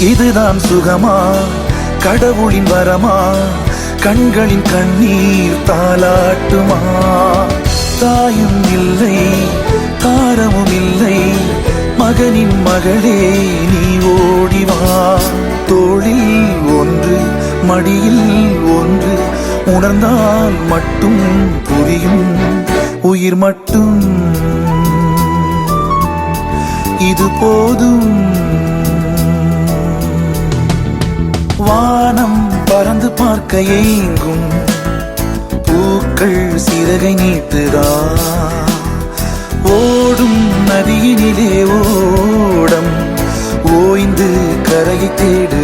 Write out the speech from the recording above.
இதுதான் சுகமா? கடவுளின் வரமா? கண்களின் கண்ணீர் தாளாட்டுமா? தாயும் இல்லை தாரமும் இல்லை. மகனின் மகளே நீ ஓடிவா தோளில் ஒன்று மடியில் ஒன்று. உணர்ந்தால் மட்டும் புரியும். உயிர் மட்டும். இது போதும். வானம் பறந்து பார்க்க ஏங்கும். பூக்கள் சிறகை நீட்டுதா. ஓடும் நதியினிலே ஓடம். ஓய்ந்து கரையை தேடு.